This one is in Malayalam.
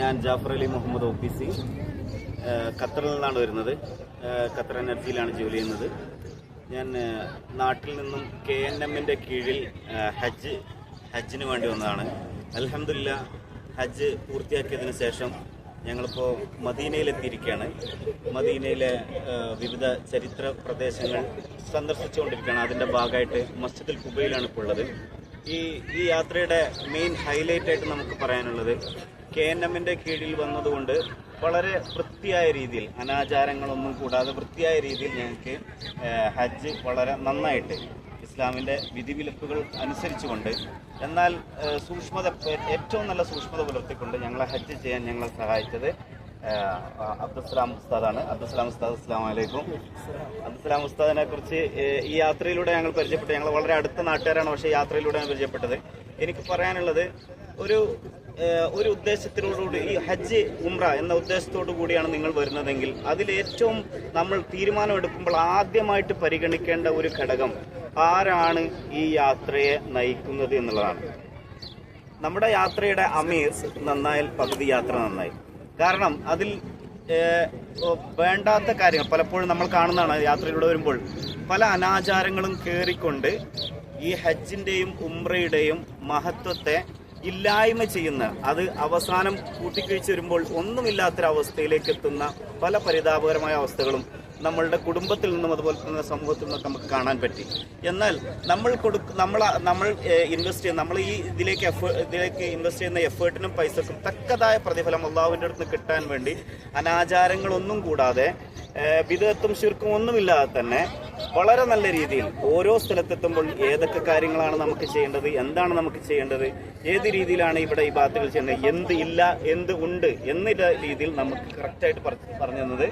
ഞാൻ Jafar Ali Muhammad O P C ഖത്തറിൽ നിന്നാണ് വരുന്നത്. ഖത്തർ എനർജിയിലാണ് ജോലി ചെയ്യുന്നത്. ഞാൻ നാട്ടിൽ നിന്നും കെ എൻ എമ്മിന്റെ കീഴിൽ ഹജ്ജ് ഹജ്ജിന് വേണ്ടി വന്നതാണ്. അലഹമില്ല ഹജ്ജ് പൂർത്തിയാക്കിയതിന് ശേഷം ഞങ്ങളിപ്പോൾ മദീനയിലെത്തിയിരിക്കുകയാണ്. മദീനയിലെ വിവിധ ചരിത്ര പ്രദേശങ്ങൾ സന്ദർശിച്ചുകൊണ്ടിരിക്കുകയാണ്. അതിന്റെ ഭാഗമായിട്ട് മസ്ജിദുൽ കുബയിലാണ് ഇപ്പോൾ ഉള്ളത്. ഈ ഈ യാത്രയുടെ മെയിൻ ഹൈലൈറ്റ് ആയിട്ട് നമുക്ക് പറയാനുള്ളത് കെ എൻ എമ്മിന്റെ കീഴിൽ വന്നതുകൊണ്ട് വളരെ വൃത്തിയായ രീതിയിൽ അനാചാരങ്ങളൊന്നും കൂടാതെ വൃത്തിയായ രീതിയിൽ ഞങ്ങൾക്ക് ഹജ്ജ് വളരെ നന്നായിട്ട് ഇസ്ലാമിന്റെ വിധിവിലക്കുകൾ അനുസരിച്ചുകൊണ്ട് എന്നാൽ സൂക്ഷ്മത ഏറ്റവും നല്ല സൂക്ഷ്മത പുലർത്തിക്കൊണ്ട് ഞങ്ങളെ ഹജ്ജ് ചെയ്യാൻ ഞങ്ങളെ സഹായിച്ചത് അബ്ദുസ്സലാം ഉസ്താദാണ്. അബ്ദുസ്സലാം ഉസ്താദ് അസ്സാം വലൈക്കും അബ്ദുസ്സലാം ഉസ്താദിനെ കുറിച്ച് ഈ യാത്രയിലൂടെ ഞങ്ങൾ പരിചയപ്പെട്ടു ഞങ്ങൾ വളരെ അടുത്ത നാട്ടുകാരാണ് പക്ഷേ ഞാൻ പരിചയപ്പെട്ടത്. എനിക്ക് പറയാനുള്ളത് ഒരു ഒരു ഉദ്ദേശത്തിനോടുകൂടി ഈ ഹജ്ജ് ഉംറ എന്ന ഉദ്ദേശത്തോടു കൂടിയാണ് നിങ്ങൾ വരുന്നതെങ്കിൽ അതിൽ ഏറ്റവും നമ്മൾ തീരുമാനമെടുക്കുമ്പോൾ ആദ്യമായിട്ട് പരിഗണിക്കേണ്ട ഒരു ഘടകം ആരാണ് ഈ യാത്രയെ നയിക്കുന്നത് എന്നുള്ളതാണ്. നമ്മുടെ യാത്രയുടെ അമീർ നന്നായാൽ പകുതി യാത്ര നന്നായി. കാരണം അതിൽ വേണ്ടാത്ത കാര്യങ്ങൾ പലപ്പോഴും നമ്മൾ കാണുന്നതാണ് യാത്രയിലൂടെ വരുമ്പോൾ പല അനാചാരങ്ങളും കയറിക്കൊണ്ട് ഈ ഹജ്ജിന്റെയും ഉംറയുടെയും മഹത്വത്തെ ഇല്ലായ്മ ചെയ്യുന്ന അത് അവസാനം കൂട്ടിക്കഴിച്ച് വരുമ്പോൾ ഒന്നുമില്ലാത്തൊരവസ്ഥയിലേക്ക് എത്തുന്ന പല പരിതാപകരമായ അവസ്ഥകളും നമ്മളുടെ കുടുംബത്തിൽ നിന്നും അതുപോലെ തന്നെ സമൂഹത്തിൽ നിന്നൊക്കെ നമുക്ക് കാണാൻ പറ്റി. എന്നാൽ നമ്മൾ കൊടുക്ക നമ്മൾ നമ്മൾ ഇൻവെസ്റ്റ് ചെയ്യുന്ന നമ്മൾ ഈ ഇതിലേക്ക് ഇതിലേക്ക് ഇൻവെസ്റ്റ് ചെയ്യുന്ന എഫേർട്ടിനും പൈസക്കും തക്കതായ പ്രതിഫലം അള്ളാഹുവിന്റെ അടുത്ത് കിട്ടാൻ വേണ്ടി അനാചാരങ്ങളൊന്നും കൂടാതെ വിധത്തും ശുർക്കും ഒന്നുമില്ലാതെ തന്നെ വളരെ നല്ല രീതിയിൽ ഓരോ സ്ഥലത്തെത്തുമ്പോൾ ഏതൊക്കെ കാര്യങ്ങളാണ് നമുക്ക് ചെയ്യേണ്ടത് എന്താണ് നമുക്ക് ചെയ്യേണ്ടത് ഏത് രീതിയിലാണ് ഇവിടെ ഈ ബാത്തുകൾ ചെയ്യേണ്ടത് എന്ത് ഇല്ല എന്ത് ഉണ്ട് എന്നുള്ള രീതിയിൽ നമുക്ക് കറക്റ്റായിട്ട് പറഞ്ഞു തന്നത്.